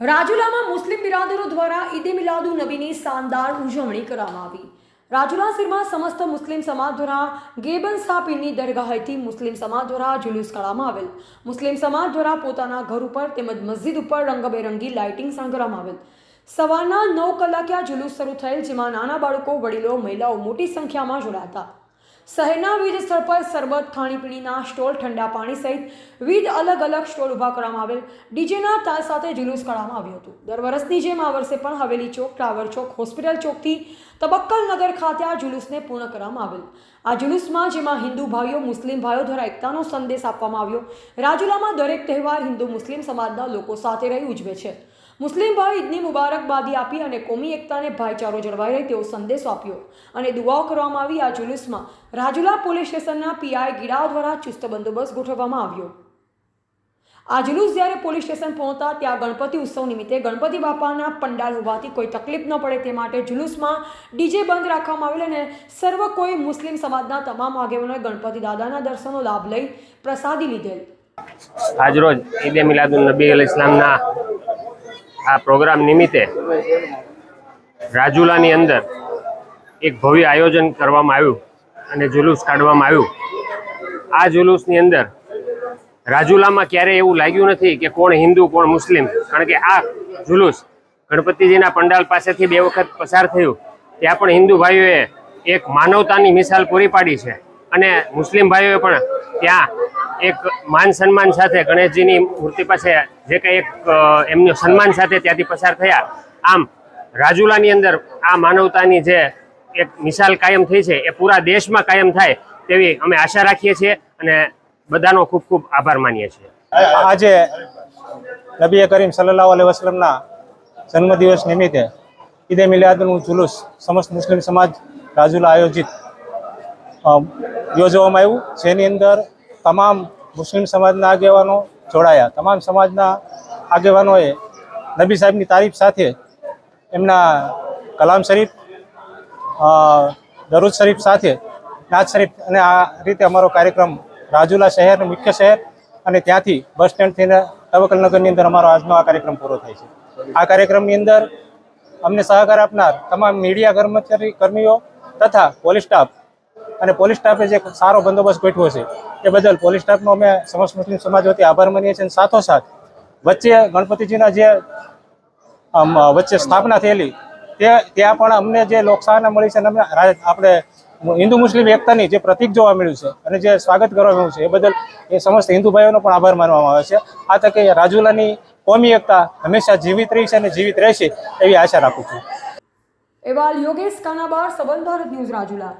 રાજુલામાં મુસ્લિમ બિરાદરો દ્વારા ઈદે મિલાદુ નબીની શાનદાર ઉજવણી કરવામાં આવી. રાજુલા શહેરમાં સમસ્ત મુસ્લિમ સમાજ દ્વારા ગેબન સાપીરની દરગાહેથી મુસ્લિમ સમાજ દ્વારા જુલુસ કાઢવામાં આવેલ. મુસ્લિમ સમાજ દ્વારા પોતાના ઘર ઉપર તેમજ મસ્જિદ ઉપર રંગબેરંગી લાઇટિંગ સાંકળવામાં આવેલ. સવારના નવ કલાકે આ જુલુસ શરૂ થયેલ, જેમાં નાના બાળકો, વડીલો, મહિલાઓ મોટી સંખ્યામાં જોડાયા હતા. શહેરના વિવિધ સ્થળ પર સરબત ખાણીપીણીના સ્ટોલ, ઠંડા પાણી સહિત વિવિધ અલગ અલગ સ્ટોલ ઊભા કરવામાં આવેલ. ડીજેના તાલ સાથે જુલુસ કાઢવામાં આવ્યું હતું. દર વર્ષની જેમ આ વર્ષે પણ હવેલી ચોક, ટાવર ચોક, હોસ્પિટલ ચોકથી તબક્કલ નગર ખાતે આ જુલુસને પૂર્ણ કરવામાં આવેલ. આ જુલુસમાં જેમાં હિન્દુ ભાઈઓ, મુસ્લિમ ભાઈઓ દ્વારા એકતાનો સંદેશ આપવામાં આવ્યો. રાજુલામાં દરેક તહેવાર હિન્દુ મુસ્લિમ સમાજના લોકો સાથે રહી ઉજવે છે. મુસ્લિમ ભાઈ ઈદની મુબારકબાદી આપી અને કોમી એકતાને ભાઈચારો જળવાઈ રહે તેવો સંદેશો આપ્યો. અને દુઆઓ કરવામાં આવી. આ જુલુસમાં રાજુલા પોલીસ સ્ટેશનના પીઆઈ ગીરાવ દ્વારા ચુસ્ત બંદોબસ્ત ગોઠવવામાં આવ્યો. આ જુલુસ જ્યારે પોલીસ સ્ટેશન પહોંચતા ત્યાં ગણપતિ ઉત્સવ નિમિત્તે ગણપતિ બાપાના પંડાલ હોવાથી કોઈ તકલીફ ન પડે તે માટે જુલુસમાં ડીજે બંધ રાખવામાં આવેલ અને સર્વ કોઈ મુસ્લિમ સમાજના તમામ આગેવાનોએ ગણપતિ દાદાના દર્શનનો લાભ લઈ પ્રસાદી લીધેલ. આજરોજ ઈદે મિલાદુન નબી અલ ઇસ્લામના આ પ્રોગ્રામ નિમિત્તે રાજુલાની અંદર એક ભવ્ય આયોજન કરવામાં આવ્યું અને જુલુસ કાઢવામાં આવ્યું. આ જુલુસની અંદર રાજુલામાં ક્યારેય એવું લાગ્યું નથી કે કોણ હિન્દુ, કોણ મુસ્લિમ, કારણ કે આ જુલુસ ગણપતિજીના પંડાલ પાસેથી બે વખત પસાર થયું. ત્યાં પણ હિન્દુ ભાઈઓએ એક માનવતાની મિસાલ પૂરી પાડી છે અને મુસ્લિમ ભાઈઓએ પણ ત્યાં એક માન સન્માન સાથે ગણેશજીની મૂર્તિ પાસે જે કંઈ એક એમનું સન્માન સાથે ત્યાંથી પસાર થયા. આમ, રાજુલાની અંદર આ માનવતાની જે એક મિસાલ કાયમ થઈ છે, એ પૂરા દેશમાં કાયમ થાય તેવી અમે આશા રાખીએ છીએ અને બધાનો ખૂબ ખૂબ આભાર માનીએ છીએ. આજે નબી કરીમ સલ્લલ્લાહુ અલૈહિ વસલમના જન્મદિવસ નિમિત્તે ઈદે મિલાદનું જુલુસ સમસ્ત મુસ્લિમ સમાજ રાજુલા આયોજિત યોજવામાં આવ્યું. જેની અંદર તમામ મુસ્લિમ સમાજના આગેવાનો જોડાયા. તમામ સમાજના આગેવાનોએ નબી સાહેબની તારીફ સાથે એમના કલામ શરીફ દરુદ શરીફ સાથે, નાજ શરીફ અને આ રીતે અમારો કાર્યક્રમ રાજુલા શહેરનું મુખ્ય શહેર અને ત્યાંથી બસ સ્ટેન્ડ થઈને તવકલ નગરની અંદર અમારો આજનો આ કાર્યક્રમ પૂરો થાય છે. આ કાર્યક્રમની અંદર અમને સહકાર આપનાર તમામ મીડિયા કર્મચારી કર્મીઓ તથા પોલીસ સ્ટાફ અને પોલીસ સ્ટાફે જે સારો બંદોબસ્ત ગોઠવ્યો છે, એ બદલ પોલીસ સ્ટાફનો અમે સમસ્ત મુસ્લિમ સમાજ વતી આભાર માનીએ છીએ અને સાથોસાથ વચ્ચે ગણપતિજીના જે વચ્ચે સ્થાપના થયેલી, તે, ત્યાં પણ અમને જે લોકસાહના મળી છે અને આપણે હિન્દુ મુસ્લિમ એકતાની જે પ્રતિક જોવા મળ્યું છે અને જે સ્વાગત કરવા મળ્યું છે, એ બદલ એ સમસ્ત હિન્દુ ભાઈઓનો પણ આભાર માનવામાં આવે છે. આ તકે રાજુલાની કોમી એકતા હંમેશા જીવિત રહી છે અને જીવિત રહેશે એવી આશા રાખું છું. એવા યોગેશ કાનાબાર, સંબંધ ભારત ન્યૂઝ રાજુલા.